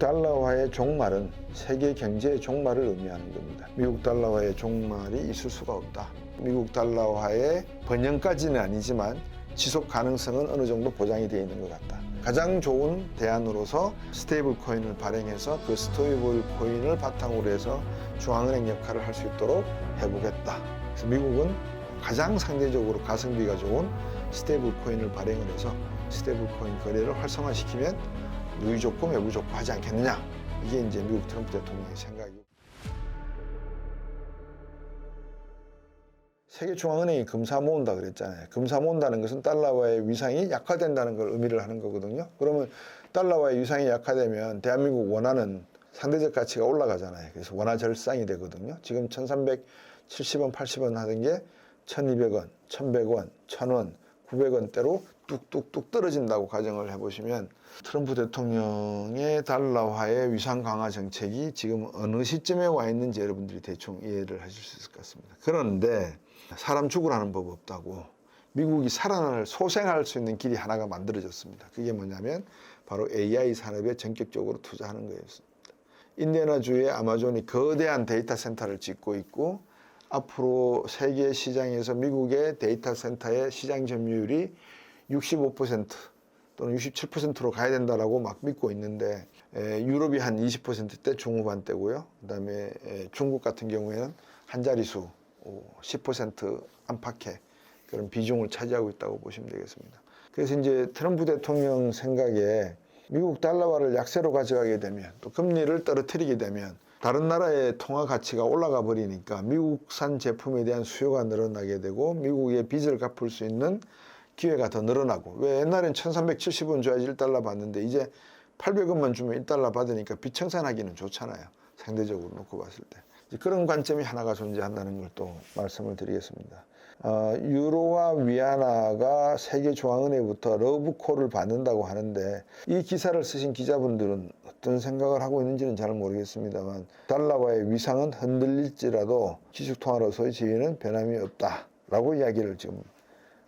달러화의 종말은 세계 경제의 종말을 의미하는 겁니다. 미국 달러화의 종말이 있을 수가 없다. 미국 달러화의 번영까지는 아니지만 지속 가능성은 어느 정도 보장이 되어 있는 것 같다. 가장 좋은 대안으로서 스테이블 코인을 발행해서 그 스테이블 코인을 바탕으로 해서 중앙은행 역할을 할 수 있도록 해보겠다. 그래서 미국은 가장 상대적으로 가성비가 좋은 스테이블 코인을 발행을 해서 스테이블 코인 거래를 활성화시키면 누이 좋고 매부 좋고 하지 않겠느냐. 이게 이제 미국 트럼프 대통령의 생각이고. 세계중앙은행이 금사 모은다 그랬잖아요. 금사 모은다는 것은 달러와의 위상이 약화된다는 걸 의미를 하는 거거든요. 그러면 달러와의 위상이 약화되면 대한민국 원화는 상대적 가치가 올라가잖아요. 그래서 원화 절상이 되거든요. 지금 1370원, 80원 하던 게 1200원, 1100원, 1000원, 900원대로 뚝뚝뚝 떨어진다고 가정을 해보시면 트럼프 대통령의 달러화의 위상 강화 정책이 지금 어느 시점에 와 있는지 여러분들이 대충 이해를 하실 수 있을 것 같습니다. 그런데 사람 죽으라는 법 없다고 미국이 살아날 소생할 수 있는 길이 하나가 만들어졌습니다. 그게 뭐냐면 바로 AI 산업에 전격적으로 투자하는 거였습니다. 인디애나주의 아마존이 거대한 데이터 센터를 짓고 있고 앞으로 세계 시장에서 미국의 데이터 센터의 시장 점유율이 65% 또는 67%로 가야 된다라고 막 믿고 있는데 에, 유럽이 한 20%대 중후반대고요. 그다음에 에, 중국 같은 경우에는 한 자리수 10% 안팎의 그런 비중을 차지하고 있다고 보시면 되겠습니다. 그래서 이제 트럼프 대통령 생각에 미국 달러화를 약세로 가져가게 되면 또 금리를 떨어뜨리게 되면 다른 나라의 통화 가치가 올라가 버리니까 미국산 제품에 대한 수요가 늘어나게 되고 미국의 빚을 갚을 수 있는 기회가 더 늘어나고 왜 옛날엔 1370원 줘야지 1달러 받는데 이제 800원만 주면 1달러 받으니까 빚 청산하기는 좋잖아요. 상대적으로 놓고 봤을 때. 그런 관점이 하나가 존재한다는 걸 또 말씀을 드리겠습니다. 어, 유로와 위안화가 세계 중앙은행부터 러브콜을 받는다고 하는데 이 기사를 쓰신 기자분들은 어떤 생각을 하고 있는지는 잘 모르겠습니다만 달러와의 위상은 흔들릴지라도 기축통화로서의 지위는 변함이 없다라고 이야기를 지금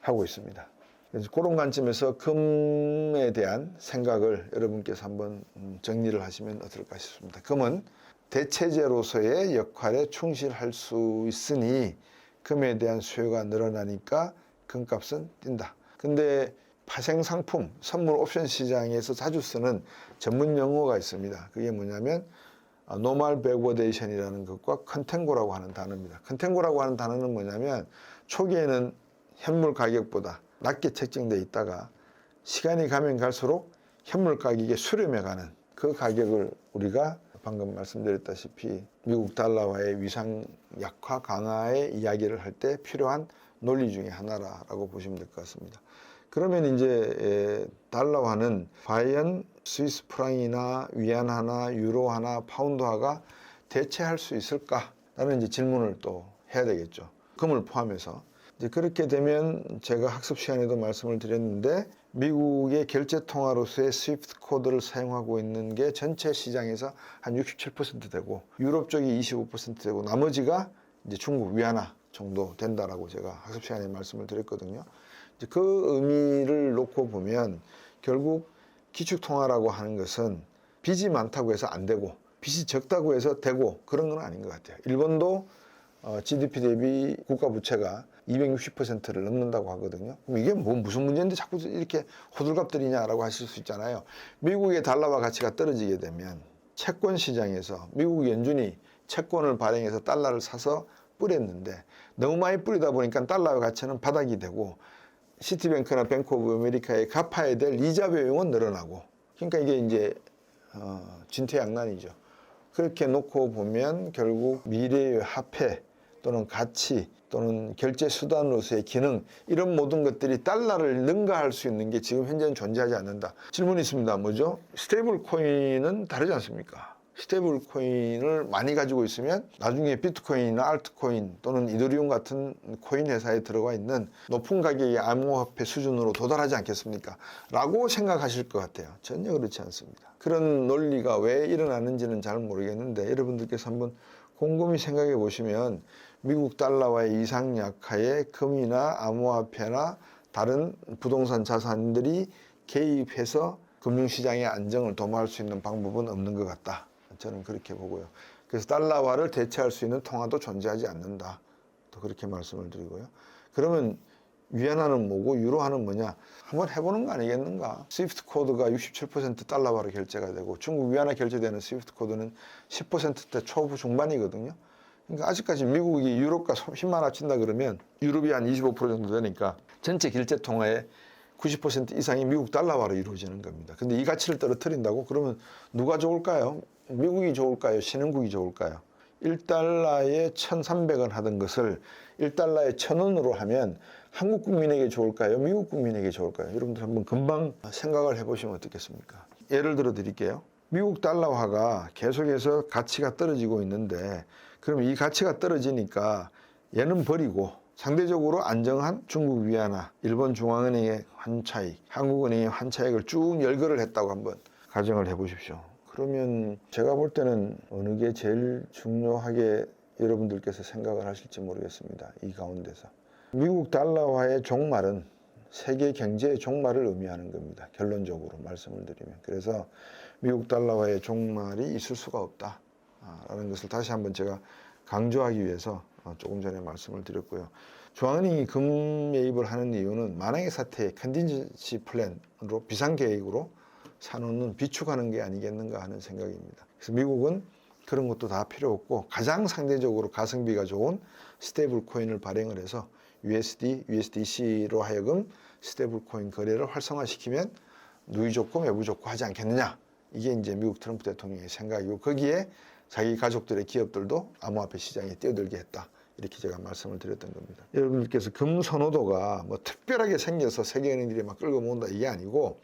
하고 있습니다. 그래서 그런 관점에서 금에 대한 생각을 여러분께서 한번 음, 정리를 하시면 어떨까 싶습니다. 금은 대체제로서의 역할에 충실할 수 있으니 금에 대한 수요가 늘어나니까 금값은 뛴다. 근데 파생 상품, 선물 옵션 시장에서 자주 쓰는 전문 용어가 있습니다. 그게 뭐냐면 노멀 백워데이션이라는 것과 컨텐고라고 하는 단어입니다. 컨텐고라고 하는 단어는 뭐냐면 초기에는 현물 가격보다 낮게 책정돼 있다가 시간이 가면 갈수록 현물 가격에 수렴해 가는 그 가격을 우리가 방금 말씀드렸다시피 미국 달러와의 위상 약화 강화의 이야기를 할 때 필요한 논리 중에 하나라고 보시면 될 것 같습니다. 그러면 이제 달러 화는 과연 스위스 프랑이나 위안화나 유로화나 파운드 화가 대체할 수 있을까 라는 이제 질문을 또 해야 되겠죠. 금을 포함해서 이제 그렇게 되면 제가 학습 시간에도 말씀을 드렸는데 미국의 결제 통화로서의 스위프트 코드를 사용하고 있는 게 전체 시장에서 한 67% 되고 유럽 쪽이 25% 되고 나머지가 이제 중국 위안화 정도 된다라고 제가 학습 시간에 말씀을 드렸거든요. 그 의미를 놓고 보면 결국 기축 통화라고 하는 것은 빚이 많다고 해서 안 되고 빚이 적다고 해서 되고 그런 건 아닌 것 같아요. 일본도 어, GDP 대비 국가 부채가 260%를 넘는다고 하거든요. 그럼 이게 뭐 무슨 문제인데 자꾸 이렇게 호들갑들이냐라고 하실 수 있잖아요. 미국의 달러화 가치가 떨어지게 되면 채권 시장에서 미국 연준이 채권을 발행해서 달러를 사서 뿌렸는데 너무 많이 뿌리다 보니까 달러의 가치는 바닥이 되고 시티뱅크나 뱅크 오브 아메리카에 갚아야 될 이자 비용은 늘어나고 그러니까 이게 이제 어, 진퇴양난이죠. 그렇게 놓고 보면 결국 미래의 화폐 또는 가치 또는 결제 수단으로서의 기능 이런 모든 것들이 달러를 능가할 수 있는 게 지금 현재는 존재하지 않는다. 질문이 있습니다. 뭐죠? 스테이블 코인은 다르지 않습니까? 스테이블 코인을 많이 가지고 있으면 나중에 비트코인이나 알트코인 또는 이더리움 같은 코인 회사에 들어가 있는 높은 가격의 암호화폐 수준으로 도달하지 않겠습니까? 라고 생각하실 것 같아요. 전혀 그렇지 않습니다. 그런 논리가 왜 일어나는지는 잘 모르겠는데 여러분들께서 한번 곰곰이 생각해 보시면 미국 달러와의 이상 약화에 금이나 암호화폐나 다른 부동산 자산들이 개입해서 금융시장의 안정을 도모할 수 있는 방법은 없는 것 같다. 저는 그렇게 보고요. 그래서 달러화를 대체할 수 있는 통화도 존재하지 않는다. 또 그렇게 말씀을 드리고요. 그러면 위안화는 뭐고 유로화는 뭐냐? 한번 해보는 거 아니겠는가? 스위프트 코드가 67% 달러화로 결제가 되고 중국 위안화 결제되는 스위프트 코드는 10%대 초부 중반이거든요. 그러니까 아직까지 미국이 유럽과 10만 합친다 그러면 유럽이 한 25% 정도 되니까 전체 결제 통화의 90% 이상이 미국 달러화로 이루어지는 겁니다. 근데 이 가치를 떨어뜨린다고 그러면 누가 좋을까요? 미국이 좋을까요? 신흥국이 좋을까요? 1달러에 1,300원 하던 것을 1달러에 1,000원으로 하면 한국 국민에게 좋을까요? 미국 국민에게 좋을까요? 여러분들 한번 금방 생각을 해보시면 어떻겠습니까? 예를 들어 드릴게요. 미국 달러화가 계속해서 가치가 떨어지고 있는데 그럼 이 가치가 떨어지니까 얘는 버리고 상대적으로 안정한 중국 위안화, 일본 중앙은행의 환차익, 한국은행의 환차익을 쭉 열거를 했다고 한번 가정을 해보십시오. 그러면 제가 볼 때는 어느 게 제일 중요하게 여러분들께서 생각을 하실지 모르겠습니다. 이 가운데서. 미국 달러화의 종말은 세계 경제의 종말을 의미하는 겁니다. 결론적으로 말씀을 드리면. 그래서 미국 달러화의 종말이 있을 수가 없다라는 것을 다시 한번 제가 강조하기 위해서 어, 조금 전에 말씀을 드렸고요. 중앙은행이 금 매입을 하는 이유는 만행의 사태의 컨딘전시 플랜으로 비상 계획으로 사놓는 비축하는 게 아니겠는가 하는 생각입니다. 그래서 미국은 그런 것도 다 필요 없고 가장 상대적으로 가성비가 좋은 스테이블 코인을 발행을 해서 USD, USDC로 하여금 스테이블 코인 거래를 활성화시키면 누이 좋고 매부 좋고 하지 않겠느냐. 이게 이제 미국 트럼프 대통령의 생각이고 거기에 자기 가족들의 기업들도 암호화폐 시장에 뛰어들게 했다. 이렇게 제가 말씀을 드렸던 겁니다. 여러분들께서 금 선호도가 뭐 특별하게 생겨서 세계은행들이 막 끌고 모은다 이게 아니고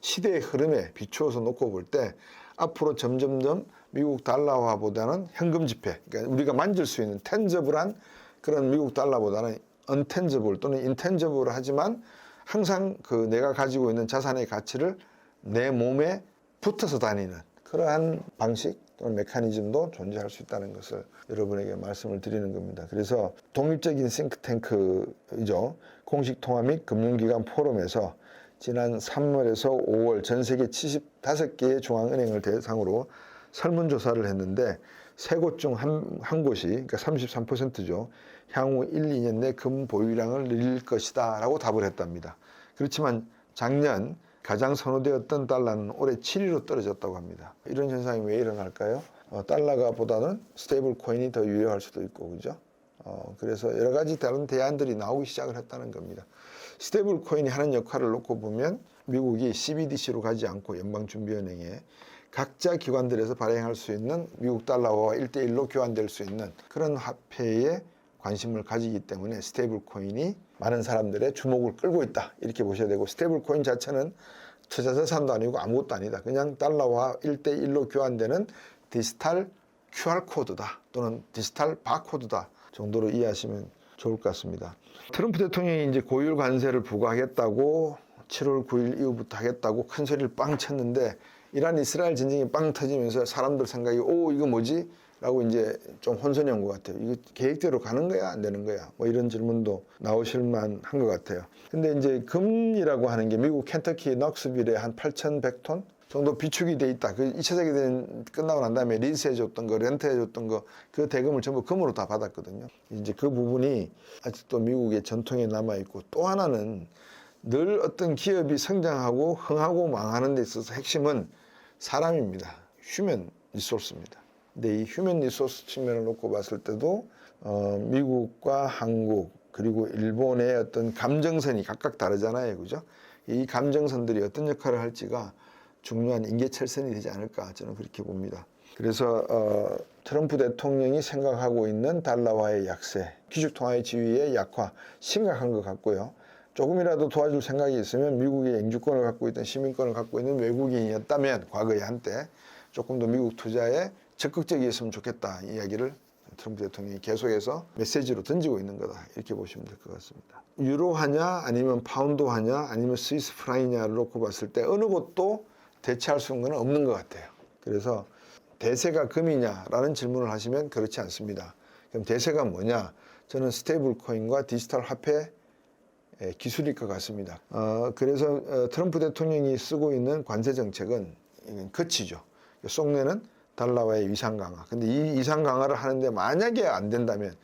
시대의 흐름에 비추어서 놓고 볼 때 앞으로 점점점 미국 달러화보다는 현금 지폐, 그러니까 우리가 만질 수 있는 텐저블한 그런 미국 달러보다는 언텐저블 또는 인텐저블 하지만 항상 그 내가 가지고 있는 자산의 가치를 내 몸에 붙어서 다니는 그러한 방식 또는 메커니즘도 존재할 수 있다는 것을 여러분에게 말씀을 드리는 겁니다. 그래서 독립적인 싱크탱크이죠. 공식 통화 및 금융기관 포럼에서 지난 3월에서 5월 전 세계 75개의 중앙은행을 대상으로 설문조사를 했는데 세 곳 중한 한 곳이 그러니까 33%죠. 향후 1, 2년 내 금 보유량을 늘릴 것이다 라고 답을 했답니다. 그렇지만 작년 가장 선호되었던 달러는 올해 7위로 떨어졌다고 합니다. 이런 현상이 왜 일어날까요? 어, 달러가 보다는 스테이블 코인이 더 유효할 수도 있고 그죠? 어, 그래서 여러 가지 다른 대안들이 나오기 시작을 했다는 겁니다. 스테이블 코인이 하는 역할을 놓고 보면 미국이 CBDC로 가지 않고 연방준비은행에 각자 기관들에서 발행할 수 있는 미국 달러와 1대1로 교환될 수 있는 그런 화폐에 관심을 가지기 때문에 스테이블 코인이 많은 사람들의 주목을 끌고 있다. 이렇게 보셔야 되고 스테이블 코인 자체는 투자 자산도 아니고 아무것도 아니다. 그냥 달러와 1대1로 교환되는 디지털 QR 코드다. 또는 디지털 바코드다. 정도로 이해하시면 좋을 것 같습니다. 트럼프 대통령이 이제 고율 관세를 부과하겠다고 7월 9일 이후부터 하겠다고 큰 소리를 빵 쳤는데 이란 이스라엘 전쟁이 빵 터지면서 사람들 생각이 오 이거 뭐지? 라고 이제 좀 혼선이 온 것 같아요. 이거 계획대로 가는 거야? 안 되는 거야? 뭐 이런 질문도 나오실 만 한 것 같아요. 근데 이제 금이라고 하는 게 미국 켄터키 넉스빌에 한 8,100톤 정도 비축이 돼 있다. 그 2차 세계대전 끝나고 난 다음에 리스해 줬던 거, 렌트해 줬던 거, 그 대금을 전부 금으로 다 받았거든요. 이제 그 부분이 아직도 미국의 전통에 남아 있고 또 하나는 늘 어떤 기업이 성장하고 흥하고 망하는 데 있어서 핵심은 사람입니다. 휴먼 리소스입니다. 근데 이 휴먼 리소스 측면을 놓고 봤을 때도 어, 미국과 한국 그리고 일본의 어떤 감정선이 각각 다르잖아요. 그죠? 이 감정선들이 어떤 역할을 할지가 중요한 인계철선이 되지 않을까 저는 그렇게 봅니다. 그래서 어, 트럼프 대통령이 생각하고 있는 달러화의 약세, 기축통화의 지위의 약화 심각한 것 같고요. 조금이라도 도와줄 생각이 있으면 미국의 영주권을 갖고 있던 시민권을 갖고 있는 외국인이었다면 과거에 한때 조금 더 미국 투자에 적극적이었으면 좋겠다 이야기를 트럼프 대통령이 계속해서 메시지로 던지고 있는 거다 이렇게 보시면 될 것 같습니다. 유로화냐 아니면 파운드화냐 아니면 스위스 프라이냐를 놓고 봤을 때 어느 곳도 대체할 수 있는 건 없는 것 같아요. 그래서 대세가 금이냐라는 질문을 하시면 그렇지 않습니다. 그럼 대세가 뭐냐? 저는 스테이블 코인과 디지털 화폐 예, 기술일 것 같습니다. 어, 그래서 어, 트럼프 대통령이 쓰고 있는 관세 정책은 거치죠. 속내는 달러와의 위상 강화. 근데 이 위상 강화를 하는데 만약에 안 된다면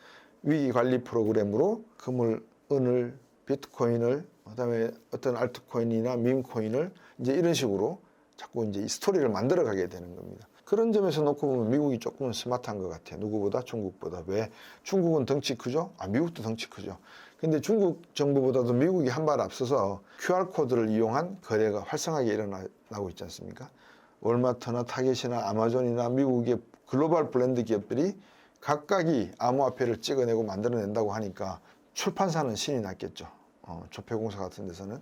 위기 관리 프로그램으로 금을, 은을, 비트코인을, 그다음에 어떤 알트코인이나 밈코인을 이제 이런 식으로 자꾸 이제 이 스토리를 만들어 가게 되는 겁니다. 그런 점에서 놓고 보면 미국이 조금은 스마트한 것 같아요. 누구보다 중국보다. 왜? 중국은 덩치 크죠? 아, 미국도 덩치 크죠. 근데 중국 정부보다도 미국이 한 발 앞서서 QR코드를 이용한 거래가 활성하게 일어나고 있지 않습니까? 월마트나 타겟이나 아마존이나 미국의 글로벌 브랜드 기업들이 각각이 암호화폐를 찍어내고 만들어낸다고 하니까 출판사는 신이 났겠죠. 어, 조폐공사 같은 데서는.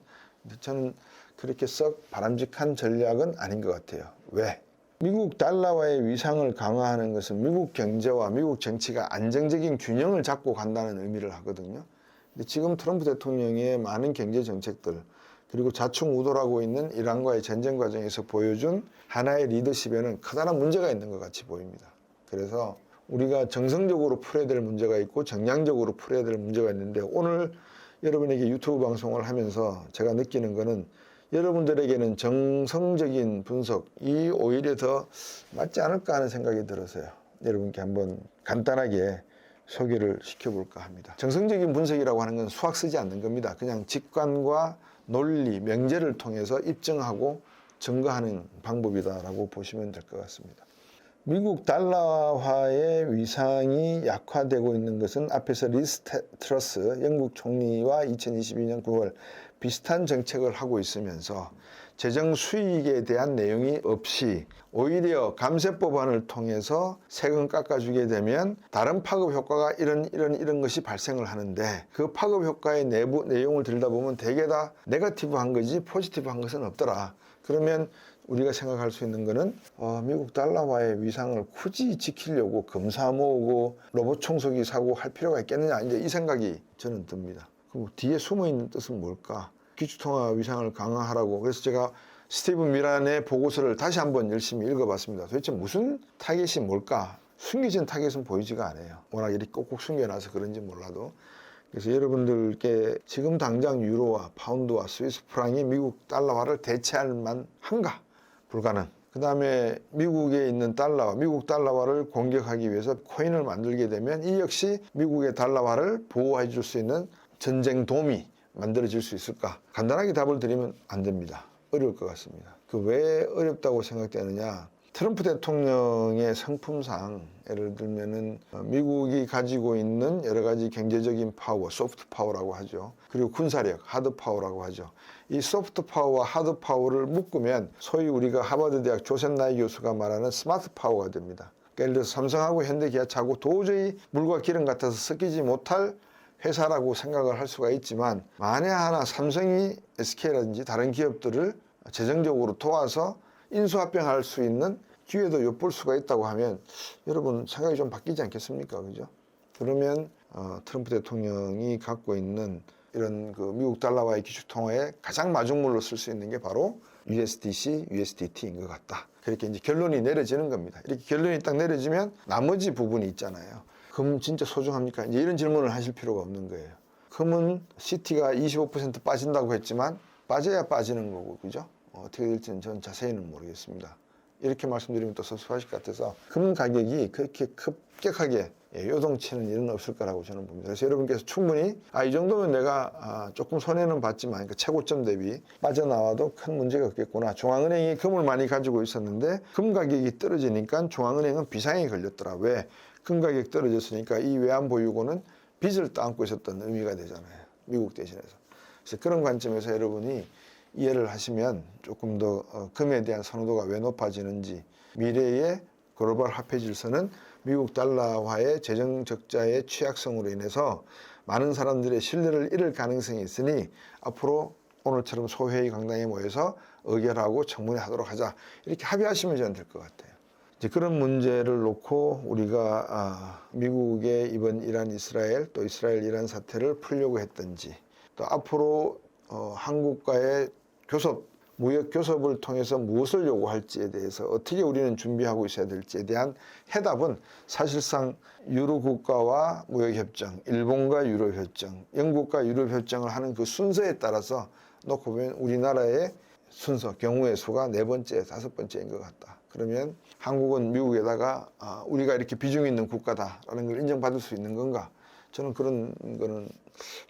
저는 그렇게 썩 바람직한 전략은 아닌 것 같아요. 왜? 미국 달러와의 위상을 강화하는 것은 미국 경제와 미국 정치가 안정적인 균형을 잡고 간다는 의미를 하거든요. 근데 지금 트럼프 대통령의 많은 경제 정책들 그리고 좌충우돌하고 있는 이란과의 전쟁 과정에서 보여준 하나의 리더십에는 커다란 문제가 있는 것 같이 보입니다. 그래서 우리가 정성적으로 풀어야 될 문제가 있고 정량적으로 풀어야 될 문제가 있는데 오늘 여러분에게 유튜브 방송을 하면서 제가 느끼는 거는 여러분들에게는 정성적인 분석이 오히려 더 맞지 않을까 하는 생각이 들어서요. 여러분께 한번 간단하게 소개를 시켜볼까 합니다. 정성적인 분석이라고 하는 건 수학 쓰지 않는 겁니다. 그냥 직관과 논리, 명제를 통해서 입증하고 증거하는 방법이다라고 보시면 될 것 같습니다. 미국 달러화의 위상이 약화되고 있는 것은 앞에서 리스 트러스 영국 총리와 2022년 9월 비슷한 정책을 하고 있으면서 재정 수익에 대한 내용이 없이 오히려 감세 법안을 통해서 세금 깎아주게 되면 다른 파급 효과가 이런 이런 이런 것이 발생을 하는데 그 파급 효과의 내부 내용을 들여다보면 대개 다 네거티브한 거지 포지티브한 것은 없더라. 그러면 우리가 생각할 수 있는 거는 어, 미국 달러화의 위상을 굳이 지키려고 검사 모으고 로봇 청소기 사고 할 필요가 있겠느냐 이제 이 생각이 저는 듭니다. 그럼 뒤에 숨어 있는 뜻은 뭘까? 기축통화 위상을 강화하라고 그래서 제가 스티븐 미란의 보고서를 다시 한번 열심히 읽어봤습니다. 도대체 무슨 타겟이 뭘까? 숨겨진 타겟은 보이지가 않아요. 워낙 이렇게 꼭꼭 숨겨놔서 그런지 몰라도. 그래서 여러분들께 지금 당장 유로와 파운드와 스위스 프랑이 미국 달러화를 대체할 만한가? 불가능. 그 다음에 미국에 있는 달러와 미국 달러화를 공격하기 위해서 코인을 만들게 되면 이 역시 미국의 달러화를 보호해 줄 수 있는 전쟁 도움이 만들어질 수 있을까? 간단하게 답을 드리면 안 됩니다. 어려울 것 같습니다. 그 왜 어렵다고 생각되느냐? 트럼프 대통령의 성품상 예를 들면은 미국이 가지고 있는 여러 가지 경제적인 파워, 소프트 파워라고 하죠. 그리고 군사력, 하드 파워라고 하죠. 이 소프트 파워와 하드 파워를 묶으면 소위 우리가 하버드 대학 조셉 나이 교수가 말하는 스마트 파워가 됩니다. 그러니까 예를 들어서 삼성하고 현대기아차고 도저히 물과 기름 같아서 섞이지 못할 회사라고 생각을 할 수가 있지만 만에 하나 삼성이 SK라든지 다른 기업들을 재정적으로 도와서 인수합병할 수 있는 기회도 엿볼 수가 있다고 하면 여러분 생각이 좀 바뀌지 않겠습니까? 그죠? 그러면 어, 트럼프 대통령이 갖고 있는 이런 그 미국 달러와의 기축 통화에 가장 마중물로 쓸 수 있는 게 바로 USDC, USDT인 것 같다. 그렇게 이제 결론이 내려지는 겁니다. 이렇게 결론이 딱 내려지면 나머지 부분이 있잖아요. 금 진짜 소중합니까? 이제 이런 질문을 하실 필요가 없는 거예요. 금은 CT가 25% 빠진다고 했지만 빠져야 빠지는 거고, 그죠? 어, 떻게 될지는 전 자세히는 모르겠습니다. 이렇게 말씀드리면 또 섭섭하실 것 같아서 금 가격이 그렇게 급격하게 예, 요동치는 일은 없을 거라고 저는 봅니다. 그래서 여러분께서 충분히 아, 이 정도면 내가 아, 조금 손해는 봤지만 그 최고점 대비 빠져나와도 큰 문제가 없겠구나. 중앙은행이 금을 많이 가지고 있었는데 금 가격이 떨어지니까 중앙은행은 비상이 걸렸더라. 왜? 금 가격 떨어졌으니까 이 외환 보유고는 빚을 떠안고 있었던 의미가 되잖아요. 미국 대신해서. 그래서 그런 관점에서 여러분이 이해를 하시면 조금 더 어, 금에 대한 선호도가 왜 높아지는지 미래의 글로벌 화폐 질서는 미국 달러화의 재정 적자의 취약성으로 인해서 많은 사람들의 신뢰를 잃을 가능성이 있으니 앞으로 오늘처럼 소회의 강당에 모여서 의결하고 청문회 하도록 하자 이렇게 합의하시면 저는 될 것 같아요. 이제 그런 문제를 놓고 우리가 아, 미국의 이번 이란 이스라엘 또 이스라엘 이란 사태를 풀려고 했던지 또 앞으로 어, 한국과의 교섭 무역 교섭을 통해서 무엇을 요구할지에 대해서 어떻게 우리는 준비하고 있어야 될지에 대한 해답은 사실상 유로 국가와 무역 협정, 일본과 유럽 협정, 영국과 유럽 협정을 하는 그 순서에 따라서 놓고 보면 우리나라의 순서 경우의 수가 네 번째, 다섯 번째인 것 같다. 그러면 한국은 미국에다가 아, 우리가 이렇게 비중 있는 국가다라는 걸 인정받을 수 있는 건가? 저는 그런 거는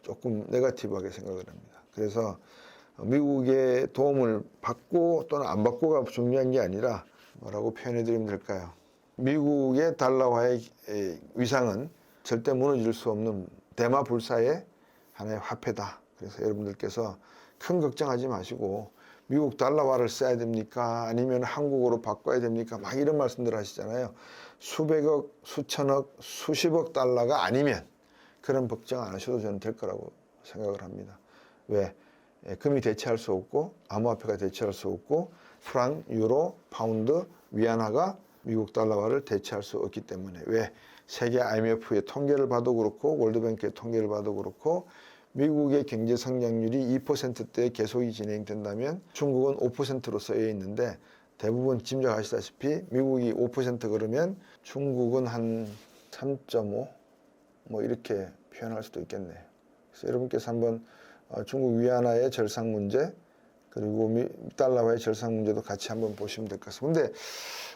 조금 네가티브하게 생각을 합니다. 그래서 미국의 도움을 받고 또는 안 받고가 중요한 게 아니라 뭐라고 표현해 드리면 될까요? 미국의 달러화의 에, 위상은 절대 무너질 수 없는 대마 불사의 하나의 화폐다. 그래서 여러분들께서 큰 걱정하지 마시고 미국 달러화를 써야 됩니까? 아니면 한국어로 바꿔야 됩니까? 막 이런 말씀들 하시잖아요. 수백억, 수천억, 수십억 달러가 아니면 그런 걱정 안 하셔도 저는 될 거라고 생각을 합니다. 왜? 예, 금이 대체할 수 없고 암호화폐가 대체할 수 없고 프랑, 유로, 파운드, 위안화가 미국 달러화를 대체할 수 없기 때문에 왜? 세계 IMF의 통계를 봐도 그렇고 월드뱅크의 통계를 봐도 그렇고 미국의 경제 성장률이 2%대에 계속이 진행된다면 중국은 5%로 쓰여 있는데 대부분 짐작하시다시피 미국이 5% 그러면 중국은 한 3.5 뭐 이렇게 표현할 수도 있겠네요. 그래서 여러분께서 한번 어, 중국 위안화의 절상 문제 그리고 미, 달러화의 절상 문제도 같이 한번 보시면 될 것 같습니다. 근데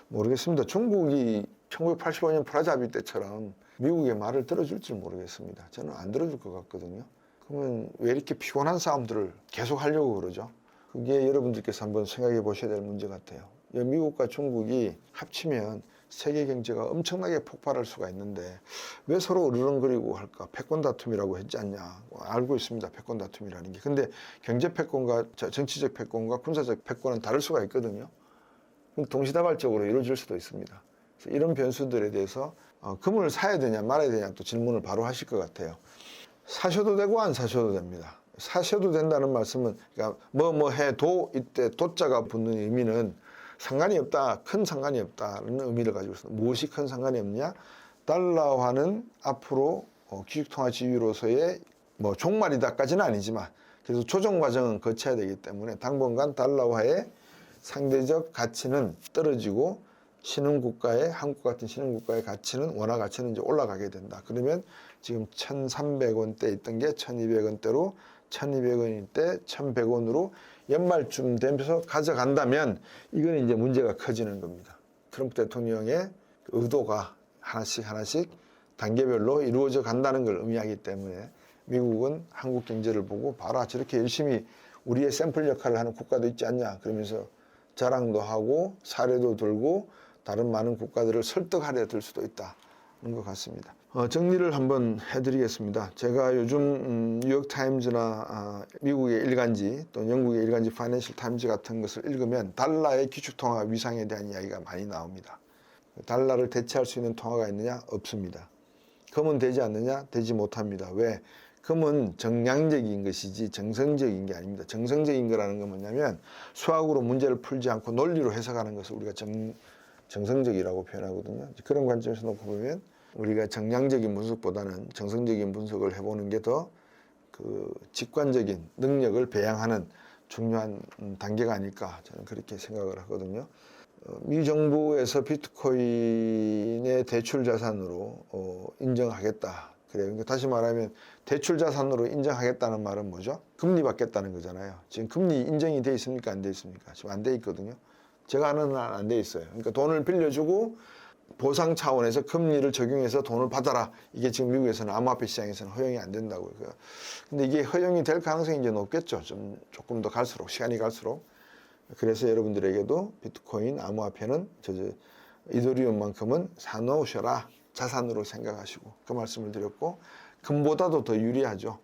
모르겠습니다. 중국이 1985년 프라자비 때처럼 미국의 말을 들어줄지 모르겠습니다. 저는 안 들어줄 것 같거든요. 그러면 왜 이렇게 피곤한 싸움들을 계속 하려고 그러죠? 그게 여러분들께서 한번 생각해 보셔야 될 문제 같아요. 미국과 중국이 합치면 세계 경제가 엄청나게 폭발할 수가 있는데 왜 서로 으르렁거리고 할까? 패권 다툼이라고 했지 않냐? 알고 있습니다. 패권 다툼이라는 게. 근데 경제 패권과 정치적 패권과 군사적 패권은 다를 수가 있거든요. 동시다발적으로 이루어질 수도 있습니다. 그래서 이런 변수들에 대해서 어, 금을 사야 되냐 말아야 되냐 또 질문을 바로 하실 것 같아요. 사셔도 되고 안 사셔도 됩니다. 사셔도 된다는 말씀은 그러니까 뭐 뭐 해도 이때 도자가 붙는 의미는 상관이 없다, 큰 상관이 없다는 의미를 가지고 있습니다. 무엇이 큰 상관이 없냐? 달러화는 앞으로 어, 기축통화 지위로서의 뭐 종말이다까지는 아니지만 그래서 조정 과정은 거쳐야 되기 때문에 당분간 달러화의 상대적 가치는 떨어지고 신흥국가의 한국 같은 신흥국가의 가치는 원화 가치는 이제 올라가게 된다. 그러면 지금 1,300원대 있던 게 1,200원대로 1,200원일 때 1,100원으로 연말쯤 되면서 가져간다면 이거는 이제 문제가 커지는 겁니다. 트럼프 대통령의 그 의도가 하나씩 하나씩 단계별로 이루어져 간다는 걸 의미하기 때문에 미국은 한국 경제를 보고 봐라 저렇게 열심히 우리의 샘플 역할을 하는 국가도 있지 않냐 그러면서 자랑도 하고 사례도 들고 다른 많은 국가들을 설득하려 들 수도 있다는 것 같습니다. 어, 정리를 한번 해드리겠습니다. 제가 요즘 음, 뉴욕 타임즈나 아, 미국의 일간지 또 영국의 일간지 파이낸셜 타임즈 같은 것을 읽으면 달러의 기축통화 위상에 대한 이야기가 많이 나옵니다. 달러를 대체할 수 있는 통화가 있느냐? 없습니다. 금은 되지 않느냐? 되지 못합니다. 왜? 금은 정량적인 것이지 정성적인 게 아닙니다. 정성적인 거라는 건 뭐냐면 수학으로 문제를 풀지 않고 논리로 해석하는 것을 우리가 정, 정성적이라고 표현하거든요. 그런 관점에서 놓고 보면 우리가 정량적인 분석보다는 정성적인 분석을 해보는 게 더 그 직관적인 능력을 배양하는 중요한 단계가 아닐까 저는 그렇게 생각을 하거든요. 어, 미 정부에서 비트코인의 대출 자산으로 어, 인정하겠다. 그래요. 그러니까 다시 말하면 대출 자산으로 인정하겠다는 말은 뭐죠? 금리 받겠다는 거잖아요. 지금 금리 인정이 돼 있습니까? 안 돼 있습니까? 지금 안 돼 있거든요. 제가 아는 한 안 돼 있어요. 그러니까 돈을 빌려주고 보상 차원에서 금리를 적용해서 돈을 받아라. 이게 지금 미국에서는 암호화폐 시장에서는 허용이 안 된다고요. 그러니까 근데 이게 허용이 될 가능성이 이제 높겠죠. 좀 조금 더 갈수록 시간이 갈수록. 그래서 여러분들에게도 비트코인 암호화폐는 저, 저 이더리움만큼은 사놓으셔라. 자산으로 생각하시고 그 말씀을 드렸고 금보다도 더 유리하죠.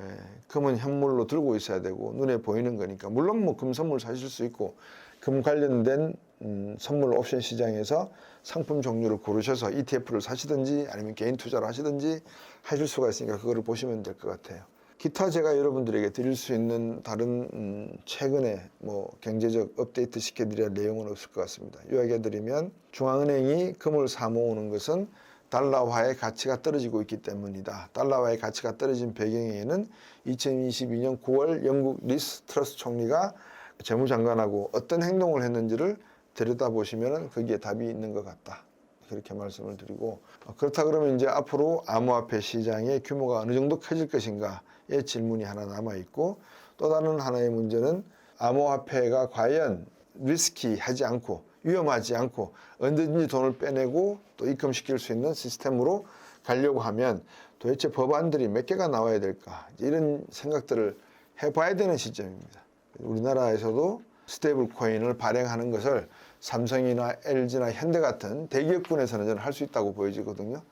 예, 금은 현물로 들고 있어야 되고 눈에 보이는 거니까 물론 뭐 금 선물 사실 수 있고 금 관련된 음, 선물 옵션 시장에서 상품 종류를 고르셔서 ETF를 사시든지 아니면 개인 투자를 하시든지 하실 수가 있으니까 그거를 보시면 될 것 같아요. 기타 제가 여러분들에게 드릴 수 있는 다른 음, 최근에 뭐 경제적 업데이트 시켜드릴 내용은 없을 것 같습니다. 요약해드리면 중앙은행이 금을 사모으는 것은 달러화의 가치가 떨어지고 있기 때문이다. 달러화의 가치가 떨어진 배경에는 2022년 9월 영국 리스 트러스 총리가 재무장관하고 어떤 행동을 했는지를 들여다보시면 거기에 답이 있는 것 같다. 그렇게 말씀을 드리고 어, 그렇다 그러면 이제 앞으로 암호화폐 시장의 규모가 어느 정도 커질 것인가의 질문이 하나 남아 있고 또 다른 하나의 문제는 암호화폐가 과연 리스키하지 않고 위험하지 않고 언제든지 돈을 빼내고 또 입금시킬 수 있는 시스템으로 가려고 하면 도대체 법안들이 몇 개가 나와야 될까 이런 생각들을 해봐야 되는 시점입니다. 우리나라에서도 스테이블 코인을 발행하는 것을 삼성이나 LG나 현대 같은 대기업군에서는 저는 할 수 있다고 보여지거든요.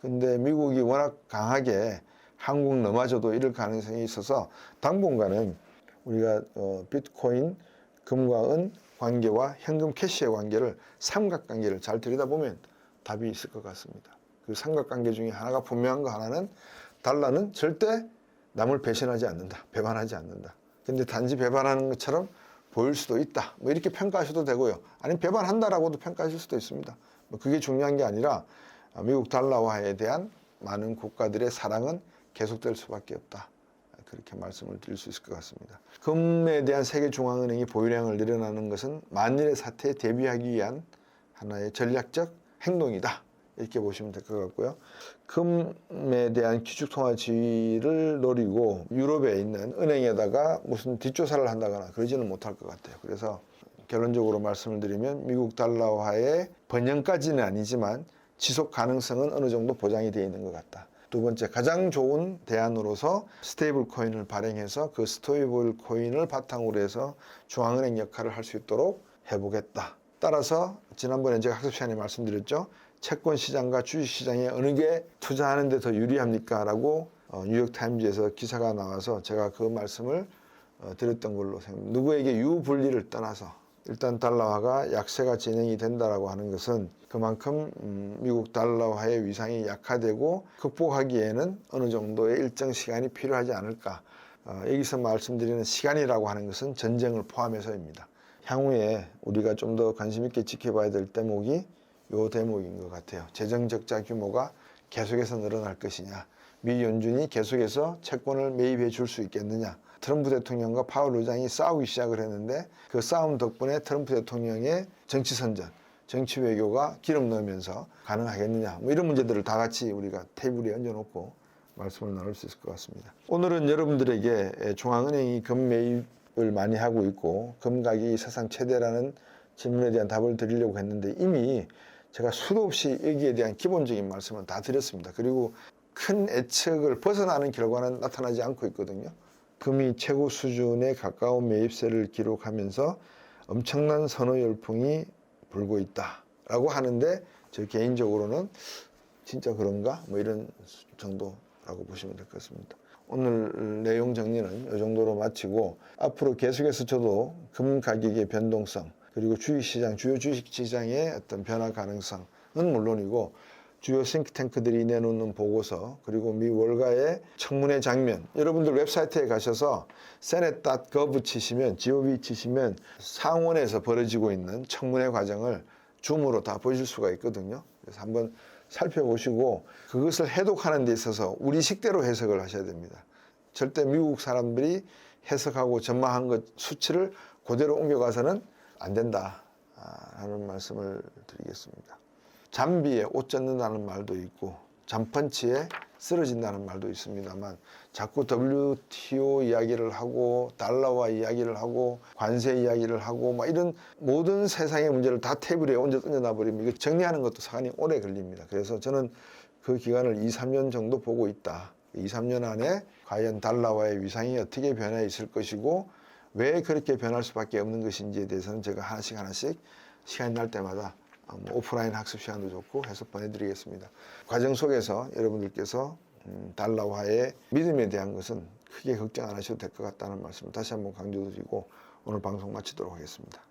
근데 미국이 워낙 강하게 한국 너마저도 이럴 가능성이 있어서 당분간은 우리가 어, 비트코인, 금과 은 관계와 현금 캐시의 관계를 삼각관계를 잘 들여다보면 답이 있을 것 같습니다. 그 삼각관계 중에 하나가 분명한 거 하나는 달러는 절대 남을 배신하지 않는다. 배반하지 않는다. 근데 단지 배반하는 것처럼 보일 수도 있다. 뭐 이렇게 평가하셔도 되고요. 아니면 배반한다라고도 평가하실 수도 있습니다. 뭐 그게 중요한 게 아니라 미국 달러화에 대한 많은 국가들의 사랑은 계속될 수밖에 없다. 그렇게 말씀을 드릴 수 있을 것 같습니다. 금에 대한 세계 중앙은행이 보유량을 늘어나는 것은 만일의 사태에 대비하기 위한 하나의 전략적 행동이다. 이렇게 보시면 될 것 같고요. 금에 대한 기축통화 지위를 노리고 유럽에 있는 은행에다가 무슨 뒷조사를 한다거나 그러지는 못할 것 같아요. 그래서 결론적으로 말씀을 드리면 미국 달러화의 번영까지는 아니지만 지속 가능성은 어느 정도 보장이 되어 있는 것 같다. 두 번째 가장 좋은 대안으로서 스테이블 코인을 발행해서 그 스테이블 코인을 바탕으로 해서 중앙은행 역할을 할 수 있도록 해보겠다. 따라서 지난번에 제가 학습 시간에 말씀드렸죠. 채권 시장과 주식 시장에 어느 게 투자하는 데 더 유리합니까? 라고 어, 뉴욕 타임즈에서 기사가 나와서 제가 그 말씀을 어, 드렸던 걸로 생각합니다. 누구에게 유불리를 떠나서 일단 달러화가 약세가 진행이 된다라고 하는 것은 그만큼 음, 미국 달러화의 위상이 약화되고 극복하기에는 어느 정도의 일정 시간이 필요하지 않을까. 어, 여기서 말씀드리는 시간이라고 하는 것은 전쟁을 포함해서입니다. 향후에 우리가 좀 더 관심 있게 지켜봐야 될 대목이 요 대목인 것 같아요. 재정 적자 규모가 계속해서 늘어날 것이냐. 미 연준이 계속해서 채권을 매입해 줄 수 있겠느냐. 트럼프 대통령과 파월 의장이 싸우기 시작을 했는데 그 싸움 덕분에 트럼프 대통령의 정치 선전, 정치 외교가 기름 넣으면서 가능하겠느냐. 뭐 이런 문제들을 다 같이 우리가 테이블에 얹어놓고 말씀을 나눌 수 있을 것 같습니다. 오늘은 여러분들에게 중앙은행이 금 매입을 많이 하고 있고 금 가격이 사상 최대라는 질문에 대한 답을 드리려고 했는데 이미 제가 수도 없이 여기에 대한 기본적인 말씀은 다 드렸습니다. 그리고 큰 예측을 벗어나는 결과는 나타나지 않고 있거든요. 금이 최고 수준에 가까운 매입세를 기록하면서 엄청난 선호 열풍이 불고 있다라고 하는데 저 개인적으로는 진짜 그런가 뭐 이런 정도라고 보시면 될 것 같습니다. 오늘 내용 정리는 이 정도로 마치고 앞으로 계속해서 저도 금 가격의 변동성 그리고 주식시장 주요 주식시장의 어떤 변화 가능성은 물론이고 주요 싱크탱크들이 내놓는 보고서 그리고 미 월가의 청문회 장면 여러분들 웹사이트에 가셔서 senate.gov 치시면 gov 치시면 상원에서 벌어지고 있는 청문회 과정을 줌으로 다 보실 수가 있거든요. 그래서 한번 살펴보시고 그것을 해독하는 데 있어서 우리 식대로 해석을 하셔야 됩니다. 절대 미국 사람들이 해석하고 전망한 것 수치를 그대로 옮겨가서는 안 된다 하는 말씀을 드리겠습니다. 잠비에 옷 젖는다는 말도 있고 잠펀치에 쓰러진다는 말도 있습니다만 자꾸 WTO 이야기를 하고 달러와 이야기를 하고 관세 이야기를 하고 막 이런 모든 세상의 문제를 다 테이블에 얹어 던져놔 버리면 이거 정리하는 것도 상당히 오래 걸립니다. 그래서 저는 그 기간을 2, 3년 정도 보고 있다. 2, 3년 안에 과연 달러와의 위상이 어떻게 변해 있을 것이고 왜 그렇게 변할 수밖에 없는 것인지에 대해서는 제가 하나씩 하나씩 시간이 날 때마다 뭐 오프라인 학습 시간도 좋고 해서 보내드리겠습니다. 과정 속에서 여러분들께서 음, 달러화의 믿음에 대한 것은 크게 걱정 안 하셔도 될 것 같다는 말씀을 다시 한번 강조드리고 오늘 방송 마치도록 하겠습니다.